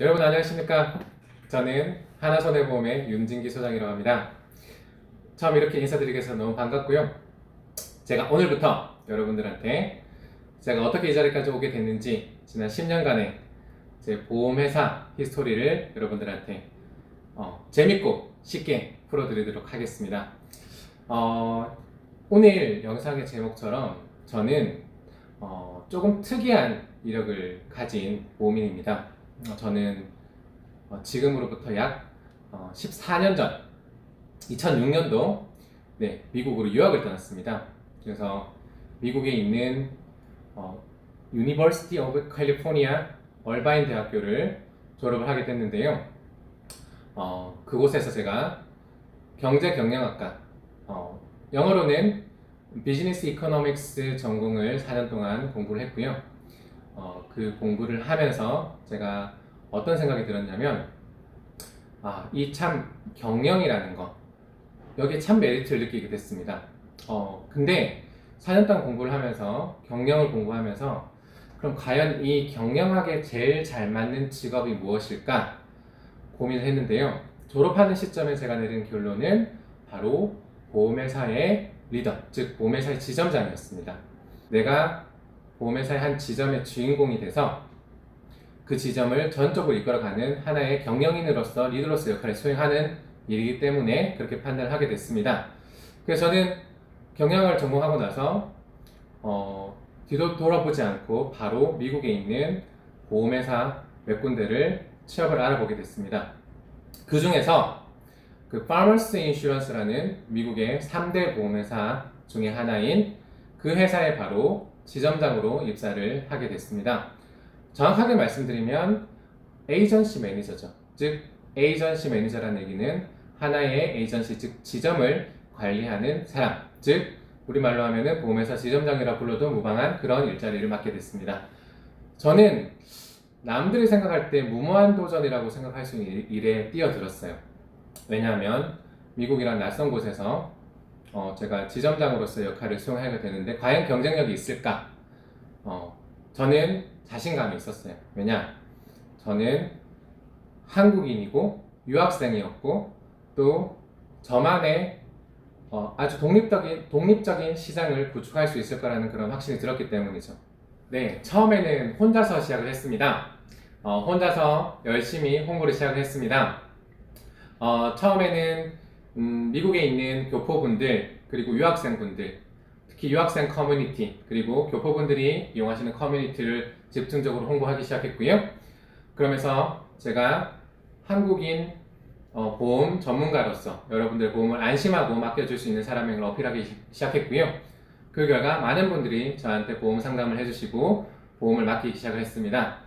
여러분 안녕하십니까? 저는 하나손해보험의 윤진기 소장이라고 합니다. 처음 이렇게 인사드리게 해서 너무 반갑고요. 제가 오늘부터 여러분들한테 제가 어떻게 이 자리까지 오게 됐는지 지난 10년간의 제 보험회사 히스토리를 여러분들한테 어, 재밌고 쉽게 풀어드리도록 하겠습니다. 어, 오늘 영상의 제목처럼 저는 어, 조금 특이한 이력을 가진 보험인입니다. 어, 저는 어, 지금으로부터 약 어, 14년 전 2006년도 네, 미국으로 유학을 떠났습니다. 그래서 미국에 있는 어, University of California 얼바인 대학교를 졸업을 하게 됐는데요. 어, 그곳에서 제가 경제 경영학과 어, 영어로는 비즈니스 이코노믹스 전공을 4년 동안 공부를 했고요. 어, 그 공부를 하면서 제가 어떤 생각이 들었냐면, 아, 이 참 경영이라는 거, 여기에 참 메리트를 느끼게 됐습니다. 어, 근데 4년 동안 공부를 하면서, 경영을 공부하면서, 그럼 과연 이 경영학에 제일 잘 맞는 직업이 무엇일까 고민을 했는데요. 졸업하는 시점에 제가 내린 결론은 바로 보험회사의 리더, 즉 보험회사의 지점장이었습니다. 내가 보험회사의 한 지점의 주인공이 돼서 그 지점을 전적으로 이끌어가는 하나의 경영인으로서 리더로서 역할을 수행하는 일이기 때문에 그렇게 판단을 하게 됐습니다. 그래서 저는 경영을 전공하고 나서 어, 뒤도 돌아보지 않고 바로 미국에 있는 보험회사 몇 군데를 취업을 알아보게 됐습니다. 그 중에서 그 Farmers Insurance라는 미국의 3대 보험회사 중에 하나인 그 회사에 바로 지점장으로 입사를 하게 됐습니다. 정확하게 말씀드리면 에이전시 매니저죠. 즉 에이전시 매니저라는 얘기는 하나의 에이전시 즉 지점을 관리하는 사람 즉 우리말로 하면은 보험회사 지점장이라 불러도 무방한 그런 일자리를 맡게 됐습니다. 저는 남들이 생각할 때 무모한 도전이라고 생각할 수 있는 일에 뛰어들었어요. 왜냐하면 미국이란 낯선 곳에서 어, 제가 지점장으로서 역할을 수행하게 되는데 과연 경쟁력이 있을까? 어, 저는 자신감이 있었어요. 왜냐? 저는 한국인이고 유학생이었고 또 저만의 어, 아주 독립적인 독립적인 시장을 구축할 수 있을 거라는 그런 확신이 들었기 때문이죠. 네, 처음에는 혼자서 시작을 했습니다. 어, 혼자서 열심히 홍보를 시작을 했습니다. 어, 처음에는 음, 미국에 있는 교포분들 그리고 유학생분들 특히 유학생 커뮤니티 그리고 교포분들이 이용하시는 커뮤니티를 집중적으로 홍보하기 시작했고요. 그러면서 제가 한국인 어, 보험 전문가로서 여러분들 보험을 안심하고 맡겨줄 수 있는 사람임을 어필하기 시- 시작했고요. 그 결과 많은 분들이 저한테 보험 상담을 해주시고 보험을 맡기기 시작을 했습니다.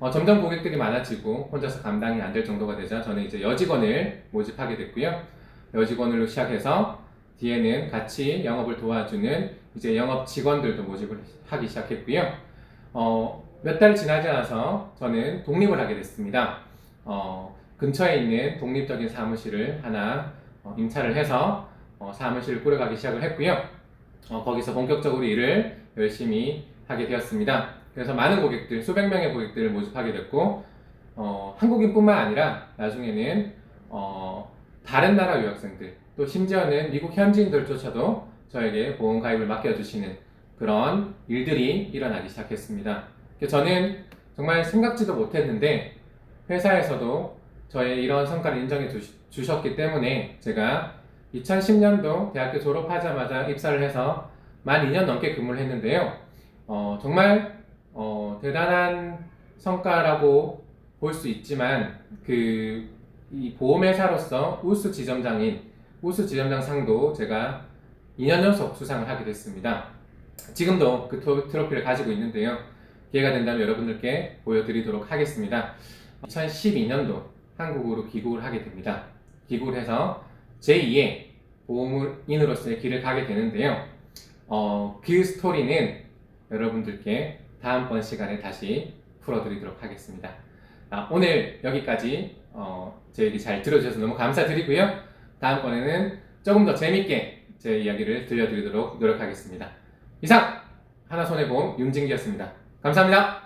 어, 점점 고객들이 많아지고 혼자서 감당이 안 될 정도가 되자 저는 이제 여직원을 모집하게 됐고요. 여직원으로 시작해서 뒤에는 같이 영업을 도와주는 이제 영업 직원들도 모집을 하기 시작했고요. 어, 몇 달 지나지 않아서 저는 독립을 하게 됐습니다. 어, 근처에 있는 독립적인 사무실을 하나 어, 임차를 해서 어, 사무실을 꾸려가기 시작을 했고요. 어, 거기서 본격적으로 일을 열심히 하게 되었습니다. 그래서 많은 고객들, 수백 명의 고객들을 모집하게 됐고, 어, 한국인뿐만 아니라 나중에는 어, 다른 나라 유학생들, 또 심지어는 미국 현지인들조차도 저에게 보험 가입을 맡겨주시는 그런 일들이 일어나기 시작했습니다. 저는 정말 생각지도 못했는데 회사에서도 저의 이런 성과를 인정해 주, 셨기 때문에 제가 2010년도 대학교 졸업하자마자 입사를 해서 만 2년 넘게 근무를 했는데요. 어, 정말 어, 대단한 성과라고 볼 수 있지만 그 이 보험회사로서 우수 지점장인 우수 지점장 상도 제가 2년 연속 수상을 하게 됐습니다. 지금도 그 트- 트로피를 가지고 있는데요. 기회가 된다면 여러분들께 보여드리도록 하겠습니다. 2012년도 한국으로 귀국을 하게 됩니다. 귀국을 해서 제2의 보험인으로서의 길을 가게 되는데요. 어, 그 스토리는 여러분들께 다음번 시간에 다시 풀어드리도록 하겠습니다. 아, 오늘 여기까지 어, 제 얘기 잘 들어주셔서 너무 감사드리고요. 다음번에는 조금 더 재밌게 제 이야기를 들려드리도록 노력하겠습니다. 이상 하나손해보험 윤진기였습니다. 감사합니다.